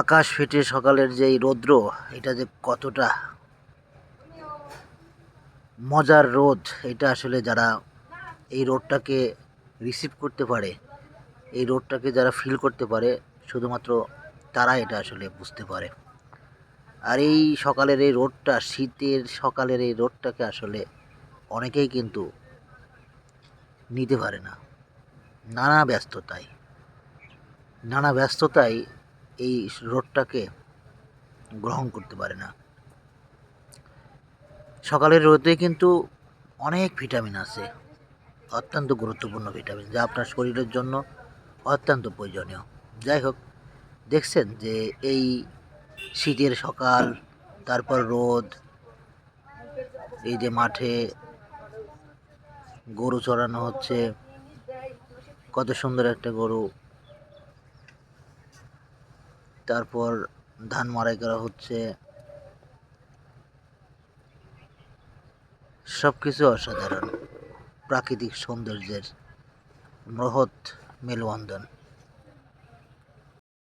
আকাশ ফেটে সকালের যে রৌদ্র, এটা যে কতটা মজার রোদ, এটা আসলে যারা এই রোদটাকে রিসিভ করতে পারে, এই রোদটাকে যারা ফিল করতে পারে, শুধুমাত্র তারা এটা আসলে বুঝতে পারে। আর এই সকালের এই রোদটা, শীতের সকালের এই রোদটাকে আসলে অনেকেই কিন্তু নিতে পারে না। নানা ব্যস্ততায় নানা ব্যস্ততায় এই রোদটাকে গ্রহণ করতে পারে না। সকালের রোদে কিন্তু অনেক ভিটামিন আছে, অত্যন্ত গুরুত্বপূর্ণ ভিটামিন, যা আপনার শরীরের জন্য অত্যন্ত প্রয়োজনীয়। যাই হোক, দেখছেন যে এই শীতের সকাল, তারপর রোদ, এই যে মাঠে গরু চড়ানো হচ্ছে, কত সুন্দর একটা গরু তারপর ধান মারাই করা হচ্ছে। সব কিছু অসাধারণ। প্রাকৃতিক সৌন্দর্যের মহৎ মেলবন্ধন।